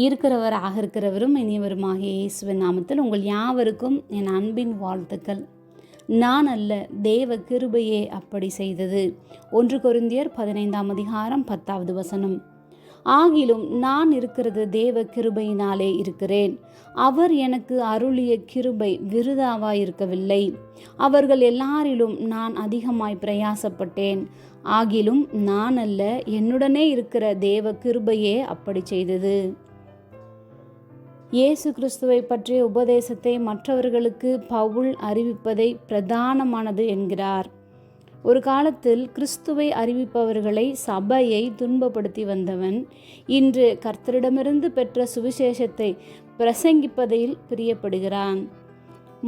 இருக்கிறவராக இருக்கிறவரும் இனியவருமாகிய இயேசுவின் நாமத்தில் உங்கள் யாவருக்கும் என் அன்பின் வாழ்த்துக்கள். நான் அல்ல தேவ கிருபையே அப்படி செய்தது. ஒன்று கொருந்தியர் பதினைந்தாம் அதிகாரம் பத்தாவது வசனம். ஆகிலும் நான் இருக்கிறது தேவ கிருபையினாலே இருக்கிறேன். அவர் எனக்கு அருளிய கிருபை விருதாவாயிருக்கவில்லை. அவர்கள் எல்லாரிலும் நான் அதிகமாய் பிரயாசப்பட்டேன். ஆகிலும் நான் அல்ல என்னுடனே இருக்கிற தேவ கிருபையே அப்படி செய்தது. இயேசு கிறிஸ்துவை பற்றிய உபதேசத்தை மற்றவர்களுக்கு பவுல் அறிவிப்பதை பிரதானமானது என்கிறார். ஒரு காலத்தில் கிறிஸ்துவை அறிவிப்பவர்களை சபையை துன்பப்படுத்தி வந்தவன் இன்று கர்த்தரிடமிருந்து பெற்ற சுவிசேஷத்தை பிரசங்கிப்பதில் பிரியப்படுகிறான்.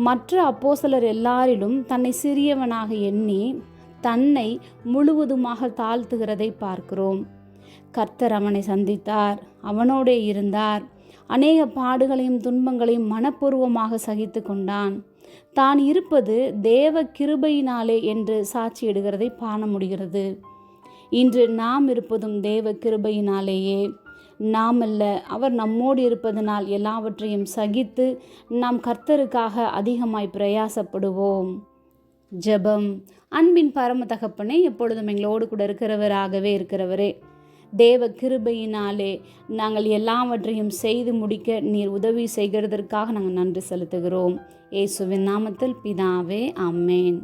மற்ற அப்போசலர் எல்லாரிலும் தன்னை சிறியவனாக எண்ணி தன்னை முழுவதுமாக தாழ்த்துகிறதை பார்க்கிறோம். கர்த்தர் அவனை சந்தித்தார் அவனோடே இருந்தார். அநேக பாடுகளையும் துன்பங்களையும் மனப்பூர்வமாக சகித்து கொண்டான். தான் இருப்பது தேவ கிருபையினாலே என்று சாட்சியிடுகிறதை காண முடிகிறது. இன்று நாம் இருப்பதும் தேவ கிருபையினாலேயே. நாம் அல்ல அவர் நம்மோடு இருப்பதனால் எல்லாவற்றையும் சகித்து நாம் கர்த்தருக்காக அதிகமாய் பிரயாசப்படுவோம். ஜெபம். அன்பின் பரம தகப்பனே எப்பொழுதும் எங்களோடு கூட இருக்கிறவராகவே இருக்கிறவரே. தேவ கிருபையினாலே நாங்கள் எல்லாவற்றையும் செய்து முடிக்க நீர் உதவி செய்கிறதற்காக நாங்கள் நன்றி செலுத்துகிறோம். இயேசுவின் நாமத்தில் பிதாவே அம்மேன்